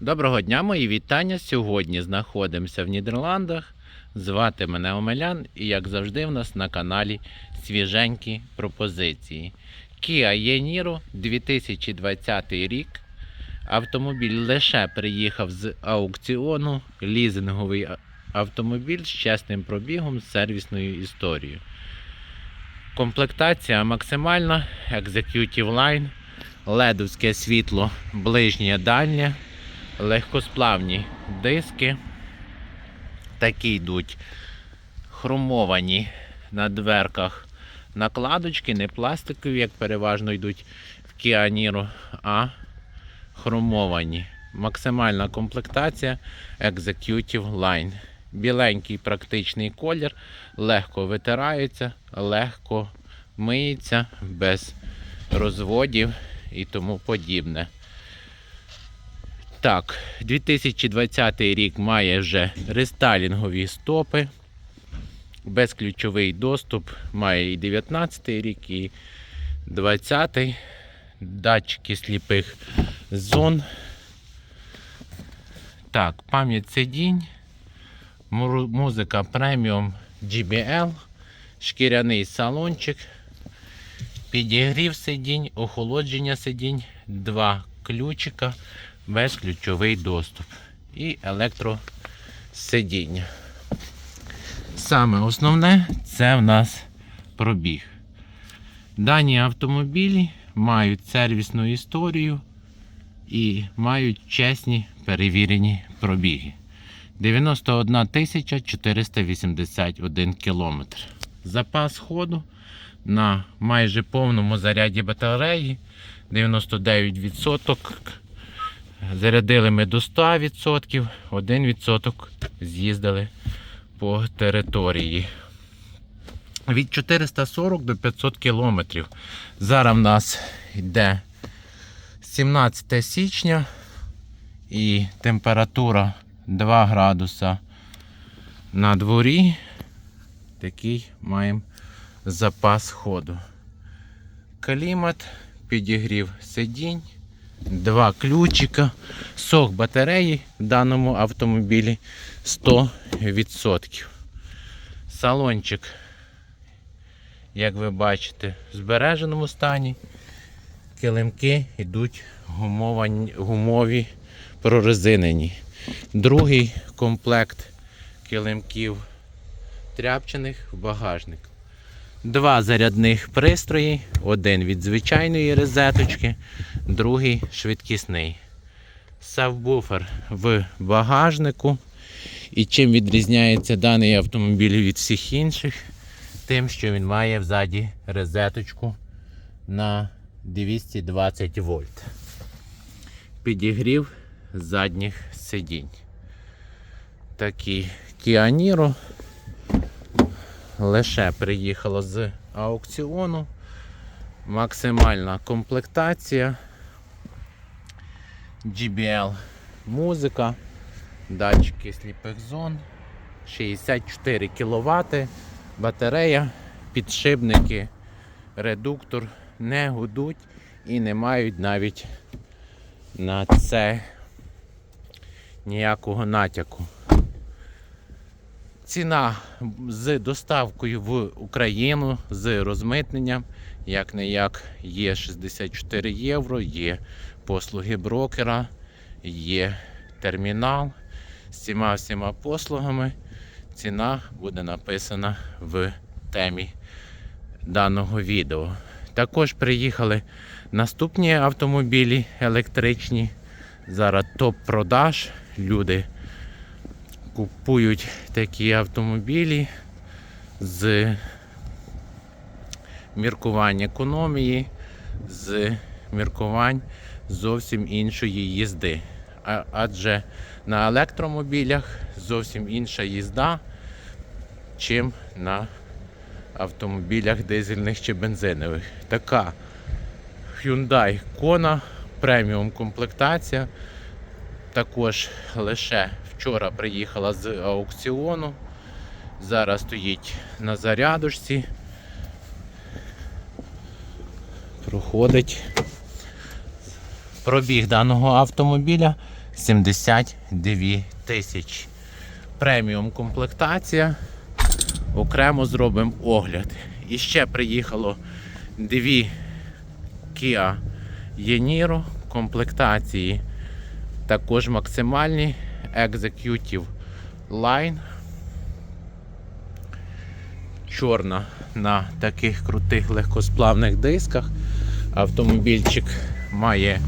Доброго дня, мої вітання. Сьогодні знаходимося в Нідерландах. Звати мене Омелян, і як завжди, в нас на каналі свіженькі пропозиції. Kia e-Niro 2020 рік. Автомобіль лише приїхав з аукціону. Лізинговий автомобіль з чесним пробігом, з сервісною історією. Комплектація максимальна, Executive Line, ледовське світло ближнє дальнє легкосплавні диски. Такі йдуть хромовані на дверках накладочки, не пластикові, як переважно йдуть в Niro, а хромовані. Максимальна комплектація Executive Line. Біленький практичний колір, легко витирається, легко миється, без розводів і тому подібне. Так, 2020 рік має вже рестайлінгові стопи. Безключовий доступ має і 19 рік, і 20-й. датчики сліпих зон. Так, пам'ять сидінь, музика преміум GBL, шкіряний салончик, підігрів сидінь, охолодження сидінь, два ключика безключовий доступ і електросидіння. Саме основне це в нас пробіг. Дані автомобілі мають сервісну історію і мають чесні перевірені пробіги. 91 481 кілометр. Запас ходу на майже повному заряді батареї 99%. Зарядили ми до 100%, 1% з'їздили по території. Від 440 до 500 кілометрів. Зараз в нас йде 17 січня і температура 2 градуса на дворі. Такий маємо запас ходу. Клімат, підігрів сидінь два ключика. Сок батареї в даному автомобілі 100%. Салончик, як ви бачите, в збереженому стані. Килимки йдуть гумовані, гумові прорезинені. Другий комплект килимків тряпчаних в багажник. Два зарядних пристрої, один від звичайної розеточки, другий швидкісний. Сабвуфер в багажнику. І чим відрізняється даний автомобіль від всіх інших? Тим, що він має взаді розеточку на 220 вольт. Підігрів задніх сидінь. Kia Niro лише приїхало з аукціону. Максимальна комплектація. GBL музика, датчики сліпих зон, 64 кВт, батарея, підшипники, редуктор не гудуть і не мають навіть на це ніякого натяку. Ціна з доставкою в Україну з розмитненням, як не як, є 64 євро, є послуги брокера, є термінал. З цими всіма послугами ціна буде написана в темі даного відео. Також приїхали наступні автомобілі електричні. Зараз топ-продаж. Люди купують такі автомобілі з міркувань економії, з міркувань зовсім іншої їзди. Адже на електромобілях зовсім інша їзда, чим на автомобілях дизельних чи бензинових. Така Hyundai Kona, преміум комплектація. Також лише вчора приїхала з аукціону. Зараз стоїть на зарядочці. Проходить. Пробіг даного автомобіля 72 тисячі. Преміум комплектація. Окремо зробимо огляд. І ще приїхало дві Kia Yeniro комплектації. Також максимальні Executive Line. Чорна на таких крутих легкосплавних дисках. Автомобільчик має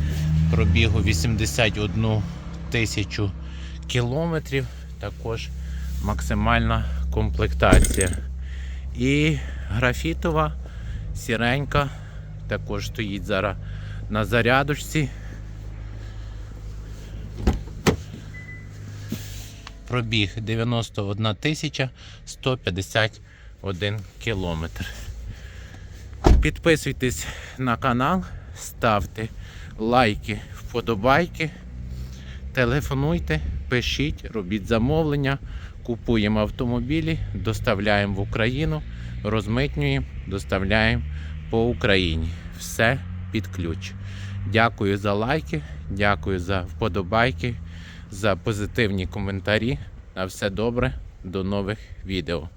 пробігу 81 тисячу кілометрів. Також максимальна комплектація. І графітова сіренька також стоїть зараз на зарядочці. Пробіг 91 тисяча 151 кілометр. Підписуйтесь на канал, ставте лайки, вподобайки, телефонуйте, пишіть, робіть замовлення, купуємо автомобілі, доставляємо в Україну, розмитнюємо, доставляємо по Україні. Все під ключ. Дякую за лайки, дякую за вподобайки, за позитивні коментарі. На все добре, до нових відео.